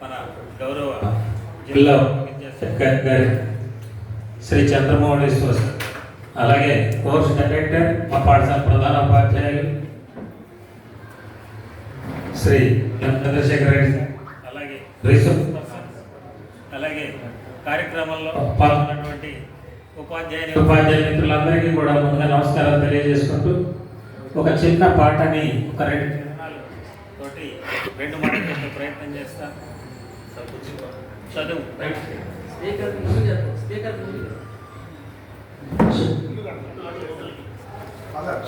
మన గౌరవ జిల్లా గారి శ్రీ చంద్రమౌళేశ్వర అలాగే కోర్స్ డైరెక్టర్ మా పాఠశాల ప్రధాన ఉపాధ్యాయులు శ్రీ చంద్రశేఖర్ రెడ్డి సార్, అలాగే రిసోర్స్ అలాగే కార్యక్రమంలో పాల్గొన్నటువంటి ఉపాధ్యాయుని ఉపాధ్యాయ మిత్రులందరికీ కూడా ముందుగా నమస్కారాలు తెలియజేసుకుంటూ ఒక చిన్న పాటని ఒక రెండు చరణాలు తోటి రెండు మాటలు చెప్పే ప్రయత్నం చేస్తాను చదువు.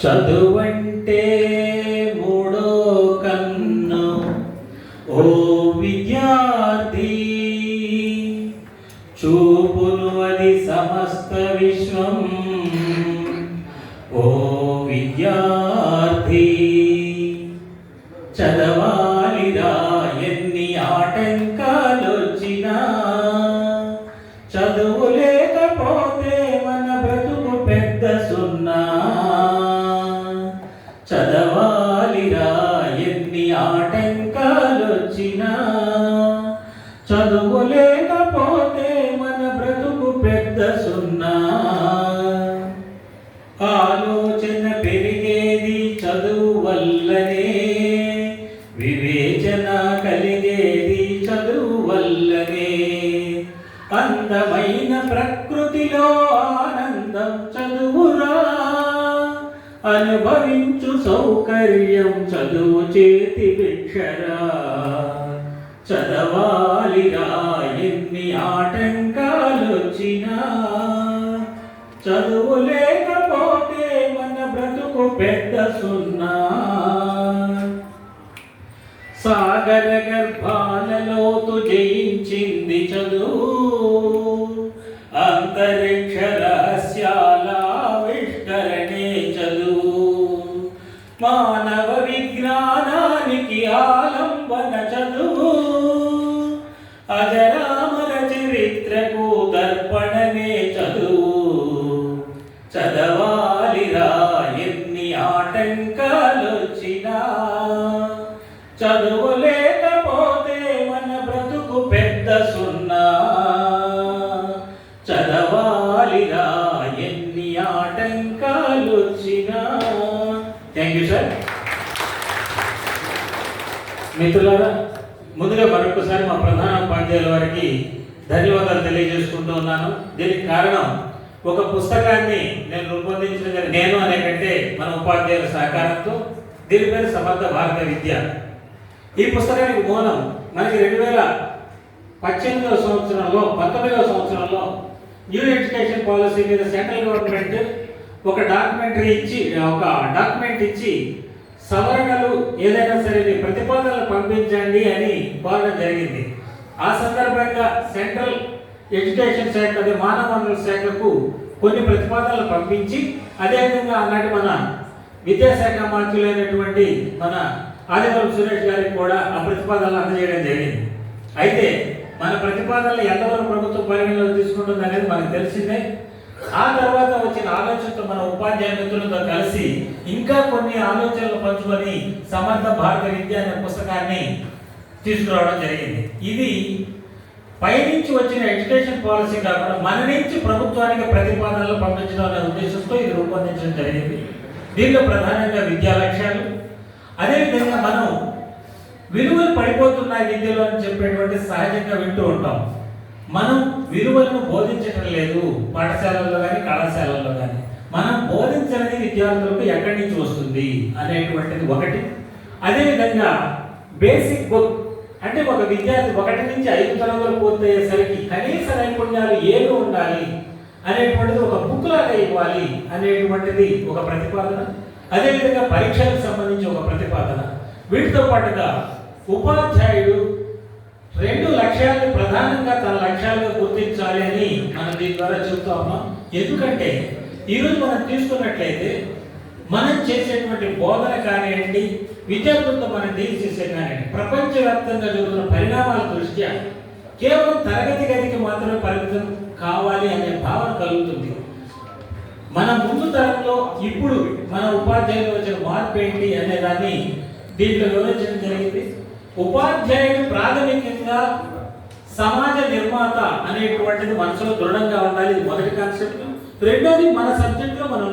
చదువంటే మూడో కన్ను ఓ విద్యార్థి. చూపును అది సమస్త విశ్వం ఓ విద్యార్థి. చదవాలిరా చదువు లేకపోతే మన బ్రతుకు పెద్ద సున్నా. ఆలోచన పెరిగేది చదువు వల్లనే. వివేచన కలిగేది చదువు వల్లనే. అందమైన ప్రకృతిలో ఆనందం చదువురా. అనుభవించు సౌకర్యం చదువు చేతి భిక్షరా. చదవాలిరా ఎన్ని ఆటంకాలొచ్చినా. చదువు లేకపోతే మన బ్రతుకు పెద్ద సున్నా. సాగర గర్భాలలోతు జయించింది చదువు. మిత్రులారా ముందుగా మరొకసారి మా ప్రధాన ఉపాధ్యాయుల వారికి ధన్యవాదాలు తెలియజేసుకుంటూ ఉన్నాను. దీనికి కారణం ఒక పుస్తకాన్ని నేను రూపొందించిన నేను అనే కంటే మన ఉపాధ్యాయుల సహకారంతో దీని పేరు సమర్థ భారత విద్య. ఈ పుస్తకానికి మూలం మనకి రెండు వేల పద్దెనిమిదవ సంవత్సరంలో పంతొమ్మిదవ సంవత్సరంలో న్యూ ఎడ్యుకేషన్ పాలసీ మీద సెంట్రల్ గవర్నమెంట్ ఒక డాక్యుమెంటరీ ఇచ్చి ఒక డాక్యుమెంట్ ఇచ్చి సవరణలు ఏదైనా సరే ప్రతిపాదనలు పంపించండి అని కోరడం జరిగింది. ఆ సందర్భంగా సెంట్రల్ ఎడ్యుకేషన్ శాఖ అదే మానవ వనరుల శాఖకు కొన్ని ప్రతిపాదనలు పంపించి అదేవిధంగా ఆనాటి మన విద్యాశాఖ మంత్రులైనటువంటి మన ఆదివారం సురేష్ గారికి కూడా ఆ ప్రతిపాదనలు అందజేయడం జరిగింది. అయితే మన ప్రతిపాదనలు ఎంతవరకు ప్రభుత్వం పరిగణలోకి తీసుకుంటుంది అనేది మనకు తెలిసిందే. ఆ తర్వాత వచ్చిన ఆలోచనతో మన ఉపాధ్యాయ మిత్రులతో కలిసి ఇంకా కొన్ని ఆలోచనలు పంచుకొని సమర్థ భారత విద్య అనే పుస్తకాన్ని తీసుకురావడం జరిగింది. ఇది పైనుంచి వచ్చిన ఎడ్యుకేషన్ పాలసీ కాకుండా మన నుంచి ప్రభుత్వానికి ప్రతిపాదనలు పంపించడం అనే ఉద్దేశంతో ఇది రూపొందించడం జరిగింది. దీనిలో ప్రధానంగా విద్యా లక్ష్యాలు అదేవిధంగా మనం విలువలు పడిపోతున్నాయి విద్యలో అని చెప్పేటువంటి సహజంగా వింటూ ఉంటాం. మనం విలువలను బోధించడం లేదు పాఠశాలల్లో కానీ కళాశాలల్లో కానీ మనం బోధించని విద్యార్థులకు ఎక్కడి నుంచి వస్తుంది అనేటువంటిది ఒకటి. అదేవిధంగా బేసిక్ బుక్ అంటే ఒక విద్యార్థి ఒకటి నుంచి ఐదు తరగతులు పూర్తయ్యేసరికి కనీస నైపుణ్యాలు ఏమి ఉండాలి అనేటువంటిది ఒక బుక్ లాగా ఇవ్వాలి అనేటువంటిది ఒక ప్రతిపాదన. అదేవిధంగా పరీక్షలకు సంబంధించి ఒక ప్రతిపాదన. వీటితో పాటుగా ఉపాధ్యాయుడు రెండు లక్ష్యాలను ప్రధానంగా తన లక్ష్యాలుగా గుర్తించాలి అని మనం దీని ద్వారా చెబుతా ఉన్నాం. ఎందుకంటే ఈరోజు మనం తీసుకున్నట్లయితే మనం చేసేటువంటి బోధన కానివ్వండి విద్యార్థులతో మనం డీల్ చేసే కానివ్వండి ప్రపంచవ్యాప్తంగా జరుగుతున్న పరిణామాల దృష్ట్యా కేవలం తరగతి గదికి మాత్రమే పరిమితం కావాలి అనే భావన కలుగుతుంది. మన ముందు తరంలో ఇప్పుడు మన ఉపాధ్యాయులు వచ్చిన మార్పు ఏంటి అనే దాన్ని దీంట్లో వివరించడం జరిగింది. ఉపాధ్యాయుడు ప్రాథమికంగా సమాజ నిర్మాత అనేటువంటిది మనసులో దృఢంగా ఉండాలి. ఇది మొదటి కాన్సెప్ట్ రెండోది మన సబ్జెక్ట్లో మనం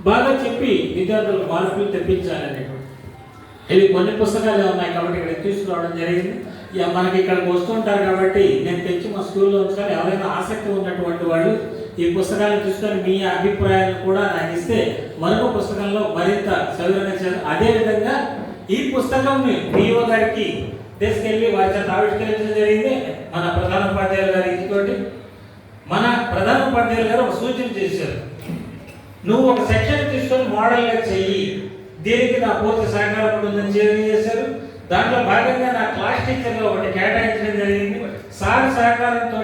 బాగా చెప్పి విద్యార్థులకు మార్పులు తెప్పించాలని అనేటువంటి ఇవి కొన్ని పుస్తకాలు ఉన్నాయి కాబట్టి ఇక్కడ తీసుకురావడం జరిగింది. ఇక మనకి ఇక్కడికి వస్తుంటారు కాబట్టి నేను తెచ్చి మా స్కూల్లో ఉంచుకొని ఎవరైనా ఆసక్తి ఉన్నటువంటి వాళ్ళు ఈ పుస్తకాలను తీసుకొని మీ అభిప్రాయాలు కూడా నాకు ఇస్తే మరొక పుస్తకంలో మరింత సవివరంగా చేయాలి అదేవిధంగా ఈ పుస్తకం పిఓ గారికి తీసుకెళ్ళి వారి చేత ఆవిష్కరించడం జరిగింది. మన ప్రధాన ఉపాధ్యాయులు గారి ఇంటితోటి మన ప్రధాన ఉపాధ్యాయులు గారు ఒక సూచన చేశారు. నువ్వు ఒక సెక్షన్ తీసుకొని మోడల్గా చెయ్యి. దీనికి నా పూర్తి సహకారం ఉంటుందని చేశారు. దాంట్లో భాగంగా నా క్లాస్ టీచర్గా ఒకటి కేటాయించడం జరిగింది. సార్ సహకారంతో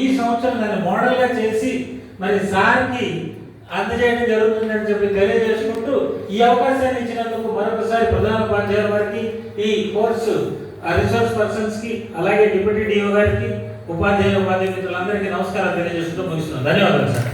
ఈ సంవత్సరం దాన్ని మోడల్గా చేసి మరి సార్కి అందజేయడం జరుగుతుందని చెప్పి తెలియజేసుకుంటూ ఈ అవకాశాన్ని ఇచ్చినందుకు మరొకసారి ప్రధాన ఉపాధ్యాయుల వారికి ఈ కోర్సు రిసోర్స్ పర్సన్స్కి అలాగే డిప్యూటీ డిఓ గారికి ఉపాధ్యాయుల ఉపాధ్యాయ మిత్రులందరికీ నమస్కారం తెలియజేస్తూ ముగిస్తున్నాను ధన్యవాదాలు సార్.